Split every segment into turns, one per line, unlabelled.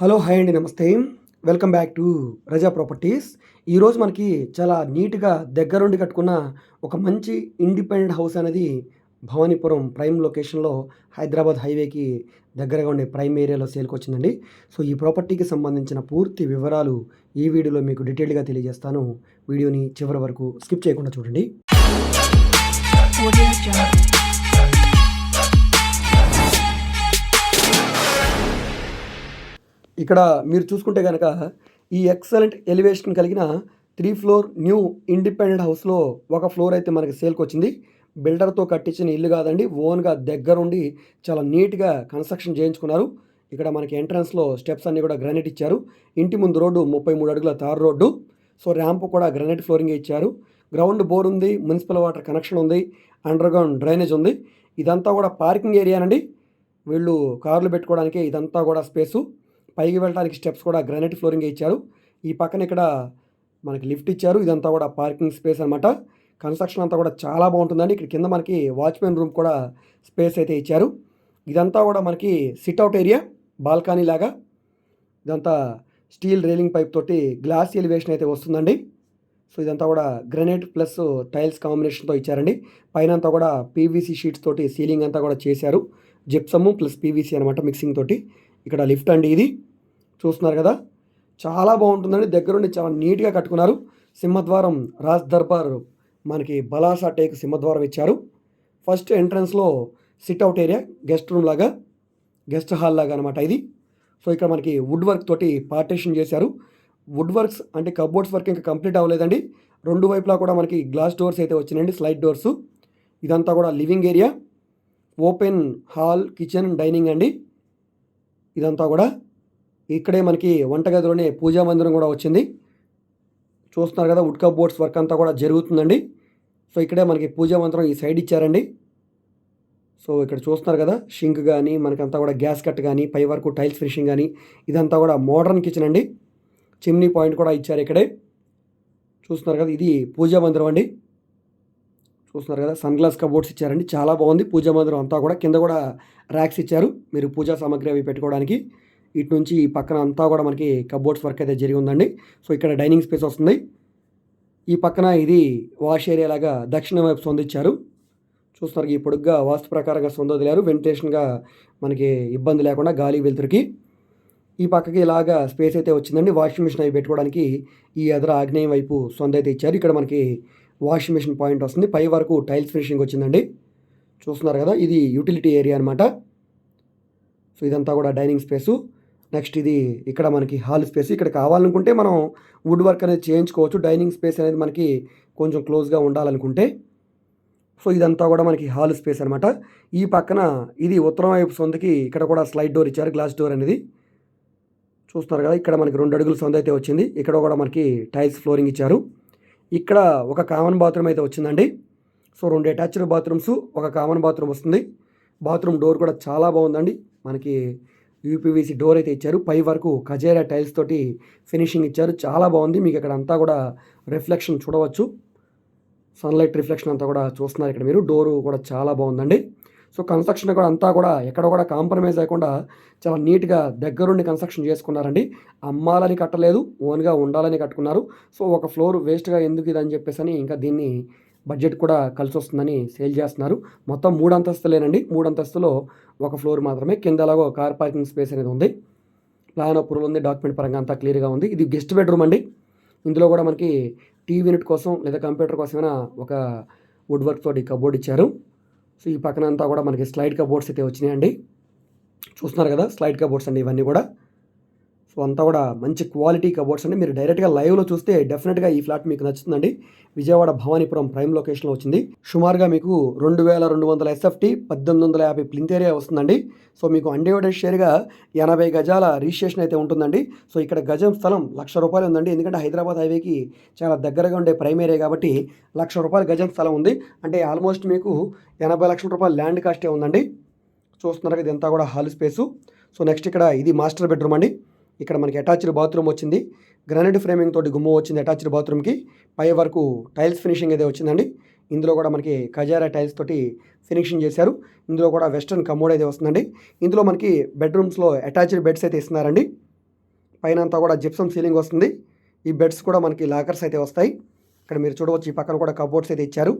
Hello hi అండి నమస్తే. Welcome back to Raza properties. ఈరోజు మనకి చాలా నీట్గా దగ్గరుండి కట్టుకున్న ఒక మంచి ఇండిపెండెంట్ హౌస్ అనేది భవానీపురం ప్రైమ్ లొకేషన్లో హైదరాబాద్ హైవేకి దగ్గరగా ఉండే ప్రైమ్ ఏరియాలో సేల్కి వచ్చిందండి. సో ఈ ప్రాపర్టీకి సంబంధించిన పూర్తి వివరాలు ఈ వీడియోలో మీకు డీటెయిల్గా తెలియజేస్తాను. వీడియోని చివరి వరకు స్కిప్ చేయకుండా చూడండి. ఇక్కడ మీరు చూసుకుంటే కనుక ఈ ఎక్సలెంట్ ఎలివేషన్ కలిగిన త్రీ ఫ్లోర్ న్యూ ఇండిపెండెంట్ హౌస్లో ఒక ఫ్లోర్ అయితే మనకి సేల్కి వచ్చింది. బిల్డర్తో కట్టించిన ఇల్లు కాదండి ఓన్గా దగ్గరుండి చాలా నీట్గా కన్స్ట్రక్షన్ చేయించుకున్నారు. ఇక్కడ మనకి ఎంట్రన్స్లో స్టెప్స్ అన్నీ కూడా గ్రానైట్ ఇచ్చారు. ఇంటి ముందు రోడ్డు ముప్పై మూడు అడుగుల తారు రోడ్డు. సో ర్యాంప్ కూడా గ్రానైట్ ఫ్లోరింగ్ ఇచ్చారు. గ్రౌండ్ బోర్ ఉంది మున్సిపల్ వాటర్ కనెక్షన్ ఉంది అండర్ గ్రౌండ్ డ్రైనేజ్ ఉంది. ఇదంతా కూడా పార్కింగ్ ఏరియానండి వీళ్ళు కార్లు పెట్టుకోవడానికి ఇదంతా కూడా స్పేసు పైకి వెళ్ళడానికి స్టెప్స్ కూడా గ్రానైట్ ఫ్లోరింగ్ ఇచ్చారు. ఈ పక్కన ఇక్కడ మనకి లిఫ్ట్ ఇచ్చారు. ఇదంతా కూడా పార్కింగ్ స్పేస్ అనమాట కన్స్ట్రక్షన్ అంతా కూడా చాలా బాగుంటుందండి. ఇక్కడ కింద మనకి వాచ్మెన్ రూమ్ కూడా స్పేస్ అయితే ఇచ్చారు. ఇదంతా కూడా మనకి సిట్అవుట్ ఏరియా బాల్కనీ లాగా. ఇదంతా స్టీల్ రైలింగ్ పైప్ తోటి గ్లాస్ ఎలివేషన్ అయితే వస్తుందండి. సో ఇదంతా కూడా గ్రనైట్ ప్లస్ టైల్స్ కాంబినేషన్తో ఇచ్చారండి. పైన అంతా కూడా పీవీసీ షీట్స్ తోటి సీలింగ్ అంతా కూడా చేశారు. జిప్సమ్ ప్లస్ పీవీసీ అనమాట మిక్సింగ్ తోటి. ఇక్కడ లిఫ్ట్ అండి ఇది. చూస్తున్నారు కదా? చాలా బాగుంటుందండి. దగ్గరుండి చాలా నీట్గా కట్టుకున్నారు. సింహద్వారం రాజ్ దర్బార్ మనకి బలాసా టేక్ సింహద్వారం ఇచ్చారు. ఫస్ట్ ఎంట్రన్స్లో sit out area guest room లాగా గెస్ట్ హాల్ లాగా అనమాట ఇది. సో ఇక్కడ మనకి వుడ్ వర్క్ తోటి పార్టీషన్ చేశారు. వుడ్ వర్క్స్ అంటే కబోర్డ్స్ వర్క్ ఇంకా కంప్లీట్ అవ్వలేదండి. రెండు వైపులా కూడా మనకి గ్లాస్ డోర్స్ అయితే వచ్చినాయండి స్లైడ్ డోర్స్. ఇదంతా కూడా living area. Open hall kitchen dining అండి. ఇదంతా కూడా ఇక్కడే మనకి వంటగదిలోనే పూజా మందిరం కూడా వచ్చింది. చూస్తున్నారు కదా వుడ్ బోర్డ్స్ వర్క్ అంతా కూడా జరుగుతుందండి. సో ఇక్కడే మనకి పూజా మందిరం ఈ సైడ్ ఇచ్చారండి. సో ఇక్కడ చూస్తున్నారు కదా షింక్ కానీ మనకంతా కూడా గ్యాస్ కట్ కానీ పై వరకు టైల్స్ ఫినిషింగ్ కానీ ఇదంతా కూడా మోడర్న్ కిచెన్ అండి. చిమ్నీ పాయింట్ కూడా ఇచ్చారు ఇక్కడే. చూస్తున్నారు కదా ఇది పూజా మందిరం అండి. చూస్తున్నారు కదా సన్ గ్లాస్ కబోర్డ్స్ ఇచ్చారండి. చాలా బాగుంది. పూజా మందిరం అంతా కూడా కింద కూడా ర్యాక్స్ ఇచ్చారు. మీరు పూజా సామాగ్రి అవి పెట్టుకోవడానికి ఇటు నుంచి ఈ పక్కన అంతా కూడా మనకి కబోర్డ్స్ వర్క్ అయితే జరిగి ఉందండి. సో ఇక్కడ డైనింగ్ స్పేస్ వస్తుంది. ఈ పక్కన ఇది వాష్ ఏరియా లాగా దక్షిణ వైపు సొందిచ్చారు. చూస్తున్నారు ఈ పొడుగ్గా వాస్తు ప్రకారంగా సొందొదిలారు. వెంటిలేషన్గా మనకి ఇబ్బంది లేకుండా గాలి వెలుతురికి. ఈ పక్కకి ఇలాగా స్పేస్ అయితే వచ్చిందండి. వాషింగ్ మిషన్ అవి పెట్టుకోవడానికి ఈ ఎదర ఆగ్నేయం వైపు సొంత అయితే ఇచ్చారు. ఇక్కడ మనకి వాషింగ్ మెషిన్ పాయింట్ వస్తుంది. పై వరకు టైల్స్ ఫినిషింగ్ వచ్చిందండి. చూస్తున్నారు కదా ఇది యూటిలిటీ ఏరియా అనమాట సో ఇదంతా కూడా డైనింగ్ స్పేసు. నెక్స్ట్ ఇది ఇక్కడ మనకి హాల్ స్పేస్. ఇక్కడ కావాలనుకుంటే మనం వుడ్ వర్క్ అనేది చేయించుకోవచ్చు. డైనింగ్ స్పేస్ అనేది మనకి కొంచెం క్లోజ్గా ఉండాలనుకుంటే. సో ఇదంతా కూడా మనకి హాల్ స్పేస్ అనమాట ఈ పక్కన ఇది ఉత్తరం వైపు సొంతకి ఇక్కడ కూడా స్లైడ్ డోర్ ఇచ్చారు గ్లాస్ డోర్ అనేది. చూస్తున్నారు కదా ఇక్కడ మనకి రెండు అడుగుల సొంత అయితే వచ్చింది. ఇక్కడ కూడా మనకి టైల్స్ ఫ్లోరింగ్ ఇచ్చారు. ఇక్కడ ఒక కామన్ బాత్రూమ్ అయితే వచ్చిందండి. సో రెండు అటాచ్డ్ బాత్రూమ్స్ ఒక కామన్ బాత్రూమ్ వస్తుంది. బాత్రూమ్ డోర్ కూడా చాలా బాగుందండి. మనకి యూపీవీసీ డోర్ అయితే ఇచ్చారు. పై వరకు కజేరా టైల్స్ తోటి ఫినిషింగ్ ఇచ్చారు. చాలా బాగుంది. మీకు ఇక్కడ అంతా కూడా రిఫ్లెక్షన్ చూడవచ్చు. సన్లైట్ రిఫ్లెక్షన్ అంతా కూడా చూస్తున్నారు ఇక్కడ మీరు. డోరు కూడా చాలా బాగుందండి. సో కన్స్ట్రక్షన్ కూడా అంతా కూడా ఎక్కడ కూడా కాంప్రమైజ్ అయ్యకుండా చాలా నీట్గా దగ్గరుండి కన్స్ట్రక్షన్ చేసుకున్నారండి. అమ్మాలని కట్టలేదు ఓన్గా ఉండాలని కట్టుకున్నారు. సో ఒక ఫ్లోర్ వేస్ట్గా ఎందుకు ఇది అని చెప్పేసి అని ఇంకా దీన్ని బడ్జెట్ కూడా కలిసి వస్తుందని సేల్ చేస్తున్నారు. మొత్తం మూడు అంతస్తులేనండి. మూడు అంతస్తులో ఒక ఫ్లోర్ మాత్రమే. కింద ఎలాగో కార్ పార్కింగ్ స్పేస్ అనేది ఉంది. ప్లాన్ అప్రూవల్ ఉంది. డాక్యుమెంట్ పరంగా అంతా క్లియర్గా ఉంది. ఇది గెస్ట్ బెడ్రూమ్ అండి. ఇందులో కూడా మనకి టీవీ యూనిట్ కోసం లేదా కంప్యూటర్ కోసమైనా ఒక వుడ్ వర్క్ తోటి కబోర్డ్ ఇచ్చారు. సో ఈ పక్కన అంతా కూడా మనకి స్లైడ్ కబోర్డ్స్ అయితే వచ్చినాయండి. చూస్తున్నారు కదా స్లైడ్ కబోర్డ్స్ అండి ఇవన్నీ కూడా. సో అంతా కూడా మంచి క్వాలిటీ కబోర్డ్స్ అండి. మీరు డైరెక్ట్గా లైవ్లో చూస్తే డెఫినెట్గా ఈ ఫ్లాట్ మీకు నచ్చుతుందండి. విజయవాడ భవానీపురం ప్రైమ్ లొకేషన్లో వచ్చింది. సుమారుగా మీకు రెండు వేల రెండు వందల ఎస్ఎఫ్టీ పద్దెనిమిది వందల యాభై ప్లింత్ ఏరియా వస్తుందండి. సో మీకు అన్డివైడెడ్ షేర్గా ఎనభై గజాల రిజిస్ట్రేషన్ అయితే ఉంటుందండి. సో ఇక్కడ గజం స్థలం లక్ష రూపాయలు ఉందండి. ఎందుకంటే హైదరాబాద్ హైవేకి చాలా దగ్గరగా ఉండే ప్రైమ్ ఏరియా కాబట్టి లక్ష రూపాయల గజం స్థలం ఉంది. అంటే ఆల్మోస్ట్ మీకు ఎనభై లక్షల రూపాయల ల్యాండ్ కాస్టే ఉందండి. చూస్తున్నారు కదా ఇదంతా కూడా హాల్ స్పేసు. సో నెక్స్ట్ ఇక్కడ ఇది మాస్టర్ బెడ్రూమ్ అండి. ఇక్కడ మనకి అటాచ్డ్ బాత్రూమ్ వచ్చింది. గ్రానైట్ ఫ్రేమింగ్ తోటి గుమ్మ వచ్చింది అటాచ్డ్ బాత్రూమ్కి పై వరకు టైల్స్ ఫినిషింగ్ అయితే వచ్చిందండి. ఇందులో కూడా మనకి కజారా టైల్స్ తోటి ఫినిషింగ్ చేశారు. ఇందులో కూడా వెస్ట్రన్ కమోడ్ అయితే వస్తుందండి. ఇందులో మనకి బెడ్రూమ్స్లో అటాచ్డ్ బెడ్స్ అయితే ఇస్తున్నారండి. పైన అంతా కూడా జిప్సమ్ సీలింగ్ వస్తుంది. ఈ బెడ్స్ కూడా మనకి లాకర్స్ అయితే వస్తాయి. ఇక్కడ మీరు చూడవచ్చు ఈ పక్కన కూడా కబోర్డ్స్ అయితే ఇచ్చారు.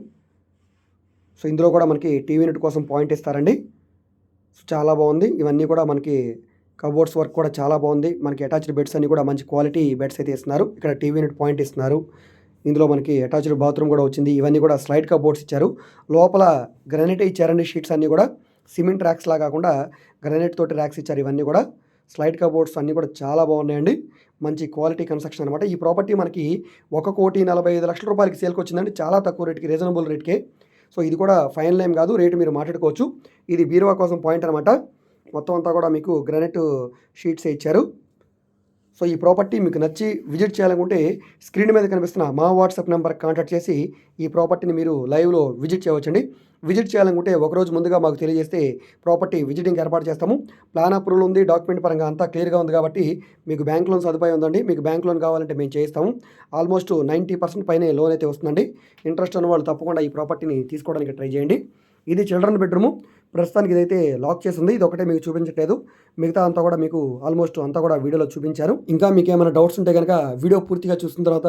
సో ఇందులో కూడా మనకి టీవీ నెట్ కోసం పాయింట్ ఇస్తారండి. సో చాలా బాగుంది. ఇవన్నీ కూడా మనకి కబోర్డ్స్ వర్క్ కూడా చాలా బాగుంది. మనకి అటాచ్డ్ బెడ్స్ అన్ని కూడా మంచి క్వాలిటీ బెడ్స్ అయితే ఇస్తున్నారు. ఇక్కడ టీవీ యూనిట్ పాయింట్ ఇస్తున్నారు. ఇందులో మనకి అటాచ్డ్ బాత్రూమ్ కూడా వచ్చింది. ఇవన్నీ కూడా స్లైడ్ కబోర్డ్స్ ఇచ్చారు. లోపల గ్రానైట్ ఇచ్చారండి షీట్స్ అన్నీ కూడా సిమెంట్ ర్యాక్స్ లా కాకుండా గ్రానైట్ తోటి ర్యాక్స్ ఇచ్చారు. ఇవన్నీ కూడా స్లైడ్ కబోర్డ్స్ అన్నీ కూడా చాలా బాగున్నాయండి. మంచి క్వాలిటీ కన్స్ట్రక్షన్ అనమాట ఈ ప్రాపర్టీ మనకి ఒక కోటి నలభై ఐదు లక్షల రూపాయలకి సేల్కి వచ్చిందండి. చాలా తక్కువ రేట్కి రీజనబుల్ రేట్కే. సో ఇది కూడా ఫైనల్ ఏం కాదు. రేటు మీరు మాట్లాడుకోవచ్చు. ఇది బీరువా కోసం పాయింట్ అనమాట మొత్తం అంతా కూడా మీకు గ్రానైట్ షీట్స్ ఇచ్చారు. సో ఈ ప్రాపర్టీ మీకు నచ్చి విజిట్ చేయాలనుకుంటే స్క్రీన్ మీద కనిపిస్తున్న మా వాట్సాప్ నెంబర్ కాంటాక్ట్ చేసి ఈ ప్రాపర్టీని మీరు లైవ్లో విజిట్ చేయవచ్చండి. విజిట్ చేయాలనుకుంటే ఒకరోజు ముందుగా మాకు తెలియజేస్తే ప్రాపర్టీ విజిటింగ్ ఏర్పాటు చేస్తాము. ప్లాన్ అప్రూవల్ ఉంది డాక్యుమెంట్ పరంగా అంతా క్లియర్గా ఉంది కాబట్టి మీకు బ్యాంక్ లోన్ సదుపాయం ఉందండి. మీకు బ్యాంక్ లోన్ కావాలంటే మేము చేయిస్తాము. ఆల్మోస్ట్ నైంటీ పర్సెంట్ పైనే లోన్ అయితే వస్తుందండి. ఇంట్రెస్ట్ ఉన్న వాళ్ళు తప్పకుండా ఈ ప్రాపర్టీని తీసుకోవడానికి ట్రై చేయండి. ఇది చిల్డ్రన్ బెడ్రూము. ప్రస్తుతానికి ఇదైతే లాక్ చేసింది. ఇది ఒకటే మీకు చూపించట్లేదు. మిగతా అంతా కూడా మీకు ఆల్మోస్ట్ అంతా కూడా వీడియోలో చూపించారు ఇంకా మీకు ఏమైనా డౌట్స్ ఉంటే కనుక వీడియో పూర్తిగా చూసిన తర్వాత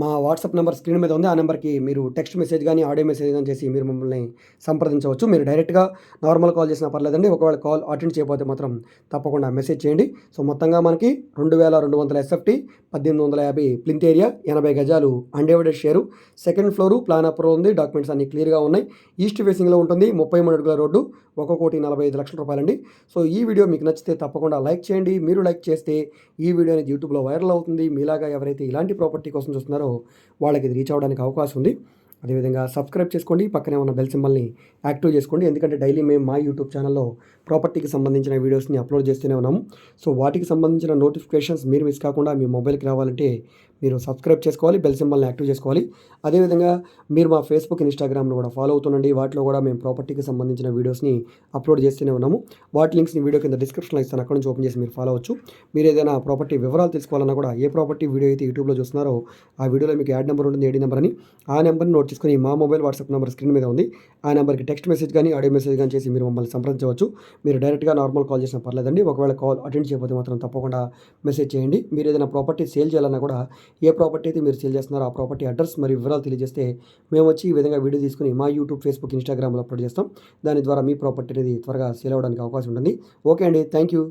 మా వాట్సాప్ నెంబర్ స్క్రీన్ మీద ఉంది. ఆ నెంబర్కి మీరు టెక్స్ట్ మెసేజ్ కానీ ఆడియో మెసేజ్ కానీ చేసి మీరు మమ్మల్ని సంప్రదించవచ్చు. మీరు డైరెక్ట్గా నార్మల్ కాల్ చేసినా పర్లేదండి. ఒకవేళ కాల్ అటెండ్ చేయకపోతే మాత్రం తప్పకుండా మెసేజ్ చేయండి. సో మొత్తంగా మనకి రెండు వేల రెండు వందల ఎస్ఎఫ్టీ పద్దెనిమిది వందల యాభై ప్లింత్ ఏరియా ఎనభై గజాలు undivided share. Second floor plan approval ఉంది. డాక్యుమెంట్స్ అన్ని క్లియర్గా ఉన్నాయి. ఈస్ట్ ఫేసింగ్లో ఉంటుంది. ముప్పై మూడు అడుగుల రోడ్డు. ఒక కోటి నలభై ఐదు లక్షల రూపాయలండి. సో ఈ వీడియో మీకు నచ్చితే తప్పకుండా లైక్ చేయండి. మీరు లైక్ చేస్తే ఈ వీడియో అనేది యూట్యూబ్లో వైరల్ అవుతుంది. మీలాగా ఎవరైతే ఇలాంటి ప్రాపర్టీ కోసం చూస్తున్నారో వాళ్ళకి ఇది రీచ్ అవ్వడానికి అవకాశం ఉంది. అదేవిధంగా సబ్స్క్రైబ్ చేసుకోండి. పక్కనే ఉన్న బెల్ సింబల్ని యాక్టివ్ చేసుకోండి. ఎందుకంటే డైలీ మేము మా యూట్యూబ్ ఛానల్లో ప్రాపర్టీకి సంబంధించిన వీడియోస్ని అప్లోడ్ చేస్తూనే ఉన్నాము సో వాటికి సంబంధించిన నోటిఫికేషన్స్ మీరు మిస్ కాకుండా మీ మొబైల్కి రావాలంటే మీరు సబ్స్క్రైబ్ చేసుకోవాలి బెల్ సింబల్ని యాక్టివ్ చేసుకోవాలి. అదేవిధంగా మీరు మా ఫేస్బుక్ ఇన్స్టాగ్రామ్ను కూడా ఫాలో అవుతుండండి. వాటిలో కూడా మేము ప్రాపర్టీకి సంబంధించిన వీడియోస్ని అప్లోడ్ చేస్తూనే ఉన్నాము. వాటి లింక్స్ని వీడియో కింద డిస్క్రిప్షన్లో ఇస్తాను. అక్కడ నుంచి ఓపెన్ చేసి మీరు ఫాలో అవచ్చు మీరు ఏదైనా ప్రాపర్టీ వివరాలు తెలుసుకోవాలన్నా కూడా ఏ ప్రాపర్టీ వీడియో అయితే యూట్యూబ్లో చూస్తున్నారో ఆ వీడియోలో మీకు యాడ్ నెంబర్ ఉంటుంది ఏడీ నెంబర్ అని. ఆ నెంబర్ని నోట్ చేసుకుని మా మొబైల్ వాట్సాప్ నెంబర్ స్క్రీన్ మీద ఉంది. ఆ నెంబర్కి టెక్స్ట్ మెసేజ్ కానీ ఆడియో మెసేజ్ కానీ చేసి మీరు మమ్మల్ని సంప్రదించవచ్చు. మీరు డైరెక్ట్గా నార్మల్ కాల్ చేసినా పర్లేదండి. ఒకవేళ కాల్ అటెండ్ చేయకపోతే మాత్రం తప్పకుండా మెసేజ్ చేయండి. మీరు ఏదైనా ప్రాపర్టీ సేల్ చేయాలన్నా కూడా ఏ ప్రాపర్టీ అయితే మీరు సేల్ చేస్తున్నారో ఆ ప్రాపర్టీ అడ్రస్ మరియు వివరాలు తెలియజేస్తే మేము వచ్చి ఈ విధంగా వీడియో తీసుకుని మా యూట్యూబ్ ఫేస్బుక్ ఇన్స్టాగ్రామ్లో అప్లోడ్ చేస్తాం. దాని ద్వారా మీ ప్రాపర్టీ అనేది త్వరగా సేల్ అవ్వడానికి అవకాశం ఉంటుంది. ఓకే అండి. Thank you